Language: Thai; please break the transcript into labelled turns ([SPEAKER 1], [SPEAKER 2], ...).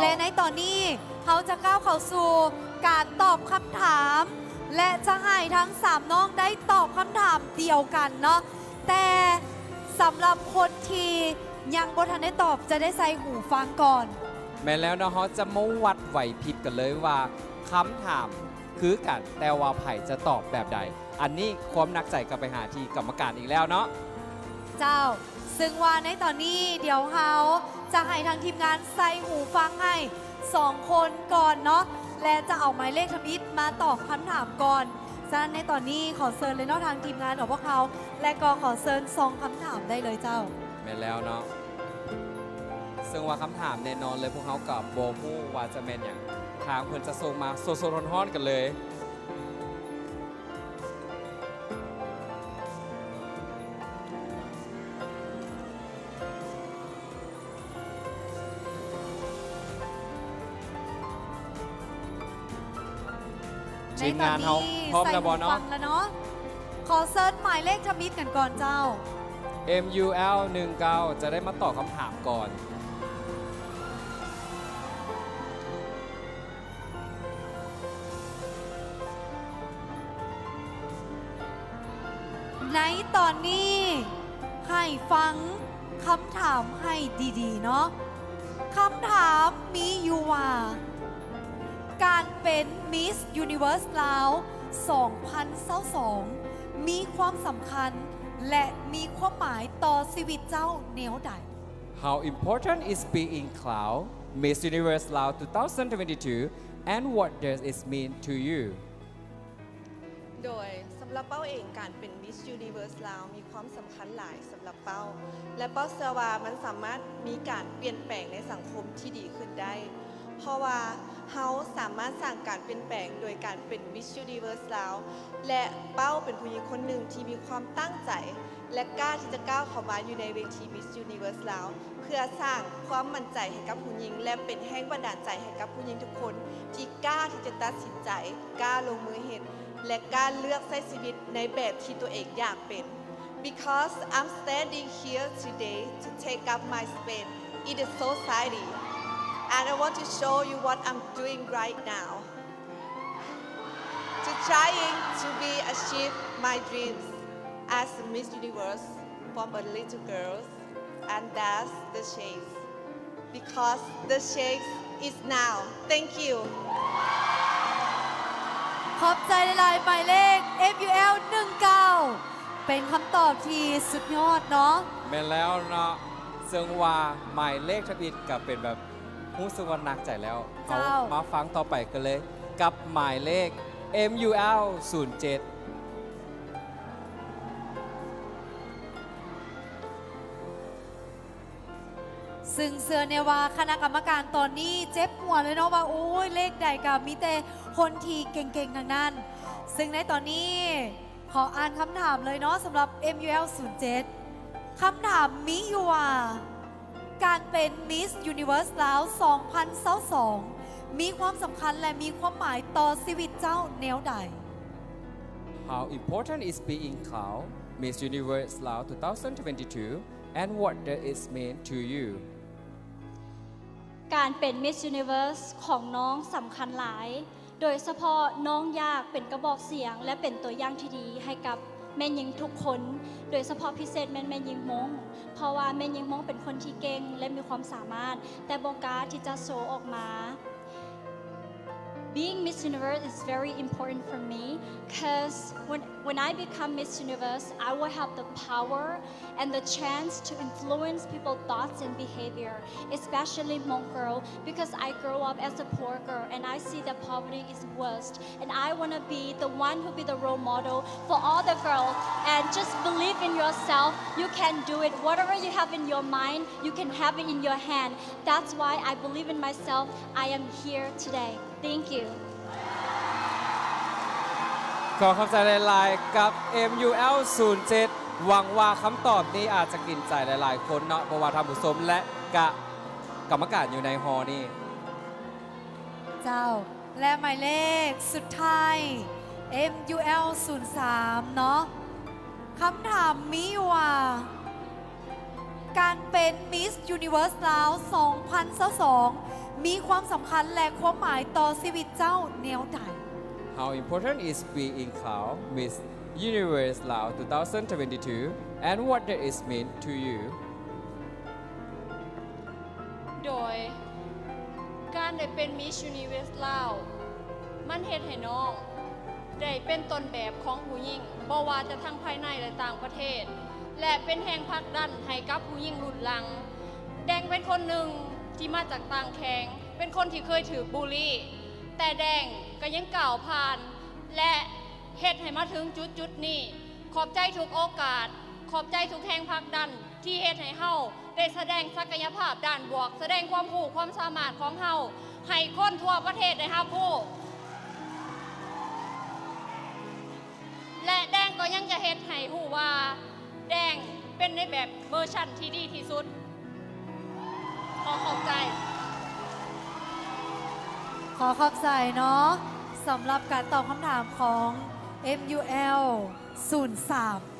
[SPEAKER 1] และในตอนนี้เขาจะก้าวเข้าสู่การตอบคำถาม และจะให้ทั้งสามน้องได้ตอบคำถามเดียวกันเนาะแต่สำหรับคนที่ยังบ่ทันได้ตอบจะได้ใส่หูฟังก่อน
[SPEAKER 2] แม้แล้วเนาะเขาจะมาวัดไหวพริบกันเลยว่าคำถามคือกันแต่ว่าไผ่จะตอบแบบใด อันนี้ความหนักใจกลับไปหาที่กรรมการอีกแล้วเนาะ
[SPEAKER 1] เจ้า ซึ่งว่าในตอนนี้เดี๋ยวเขา จะให้ทางทีมงานใส่หูฟังให้สองคนก่อนเนาะและจะเอาหมายเลขทมิตมาตอบคำถามก่อนฉะนั้นในตอนนี้ขอเชิญเลยเนาะทางทีมงานของพวกเขา และก็ขอเชิญซองคำถามได้เลยเจ้า
[SPEAKER 2] แม้แล้วเนาะซึ่งว่าคำถามแน่นอนเลยพวกเขากับโบมูว่าจะเป็นอย่างทางเพิ่นจะส่งมาโซโซทอนฮอนๆกันเลย ทีม
[SPEAKER 1] ตอน
[SPEAKER 2] งานเขา
[SPEAKER 1] นี้
[SPEAKER 2] พร้อม
[SPEAKER 1] ใส่
[SPEAKER 2] แล้วบ
[SPEAKER 1] หู
[SPEAKER 2] อเนาะ
[SPEAKER 1] ฟังแล้วเนาะขอเซิร์ชหมายเลขทมิตกันก่อนเจ้า
[SPEAKER 2] MUL 19จะได้มาตอบคำถามก่อน
[SPEAKER 1] ในตอนนี้ให้ฟังคำถามให้ดี ๆ เนาะคำถามมีอยู่ว่าการ เป็นมิส s u นิเว r ร์สลาว2022มีความสำคัญ และมีความหมายต่อชีวิตเจ้าแนวใด
[SPEAKER 2] How important is being cloud Miss Universe Lao 2022 and what does it mean to you
[SPEAKER 3] โดยสำหรับเป้าเองการเป็น Miss Universe ลาวมีความสำคัญหลายสำหรับเป้า และเป้าเชื่อว่ามันสามารถมีการเปลี่ยนแปลงในสังคมที่ดีขึ้นได้ เพราะว่าเฮาสามารถสร้างการเปลี่ยนแปลงโดยการเป็น Miss Universe ลาวและเป้าเป็นผู้หญิงคนหนึ่งที่มีความตั้งใจ และกล้าที่จะก้าวเข้ามาอยู่ในเวที Miss Universe ลาวเพื่อสร้างความมั่นใจให้กับผู้หญิง และเป็นแห้งบันดาลใจให้กับผู้หญิงทุกคน ที่กล้าที่จะตัดสินใจกล้าลงมือเห็นและกล้าเลือกใช้ชีวิตในแบบที่ตัวเองอยากเป็น because I'm standing here today to take up my space in the society and I want to show you what I'm doing right now to trying to be achieve my dreams as a Miss Universe from a little girl and that's the chase because the chase is now thank you
[SPEAKER 1] ขอบใจหลายๆหมายเลข FUL 19 เป็นคำตอบที่สุดยอดเนาะ
[SPEAKER 2] แม่นแล้วเนาะซึ่งว่าหมายเลขทะเบียนกับเป็นแบบ ผู้สวรรนักใจแล้วเอา
[SPEAKER 1] เจ้า
[SPEAKER 2] มาฟังต่อไปกันเลย กับหมายเลข MUL 07
[SPEAKER 1] ซึ่งเสือเนี่ยว่าคณะกรรมการตอนนี้เจ็บหัวเลยเนาะว่าโอ้ยเลขใดกับมีแต่คนที่เก่งๆทางนั้น ซึ่งในตอนนี้ขออ่านคำถามเลยเนาะสำหรับ MUL 07คำถามมีอยู่ว่า การเป็น Miss Universe แล้ว 2022 มีความสำคัญและมีความหมายต่อชีวิตเจ้าแนวใด
[SPEAKER 2] How important is being cloud Miss Universe Lao 2022 and what does it mean to you
[SPEAKER 4] การเป็น Miss Universe ของน้องสำคัญหลาย โดยเฉพาะน้องอยากเป็นกระบอกเสียง และเป็นตัวอย่างที่ดีให้กับ แม่หญิงทุกคน โดยเฉพาะพิเศษแม่นแม่หญิงมง เพราะว่าแม่หญิงมงเป็นคนที่เก่งและมีความสามารถ แต่โบกล้าที่จะโชว์ออกมา Being Miss Universe is very important for me because when, when I become Miss Universe, I will have the power and the chance to influence people's thoughts and behavior, especially Hmong girl, because I grew up as a poor girl and I see that poverty is worst. And I want to be the one who be the role model for all the girls. And just believe in yourself. You can do it. Whatever you have in your mind, you can have it in your hand. That's why I believe in myself. I am here today. Thank you.
[SPEAKER 2] ขอคำใจหลายๆกับ MUL 07หวังว่าคำตอบนี้อาจจะกินใจหลายๆ คนเนาะเพราะว่าทำผู้ชมและกะกรรมการอยู่ในฮอนี่
[SPEAKER 1] เจ้า และหมายเลขสุดท้าย MUL 03เนาะคำถามมีว่า การเป็น Miss Universe ลาว 2022 มีความสำคัญและความหมายต่อชีวิตเจ้าแนวใด
[SPEAKER 2] How important is being crowned Miss Universe Lao 2022 and what does it mean to you
[SPEAKER 5] โดย การได้เป็นมิช s u นิเวสลาวมันเฮ็ดให้น้องได้เป็นต้นแบบของผู้หญิงบ่ว่าจะทั้งภายในและต่างประเทศ และเป็นแห่งผลักดันให้กับผู้หญิงรุ่นหลัง แดงเป็นคนหนึ่ง ที่มาจากต่างแขงเป็นคนที่เคยถือบูลลี่ แต่แดงก็ยังก่าวผ่าน และเฮ็ดให้มาถึงจุดจุดนี้ ขอบใจทุกโอกาส ขอบใจทุกแห่งผลักดัน ที่เฮ็ดให้เฮาได้แสดงศักยภาพด้านบวก แสดงความผูกความสามารถของเฮาให้คนทั่วประเทศได้รับผู้และแดงก็ยังจะเฮ็ดให้หูว่า แดงเป็นในแบบเวอร์ชันที่ดีที่สุด
[SPEAKER 1] ขอขอบใจเนาะสำหรับการตอบคำถามของ MUL 03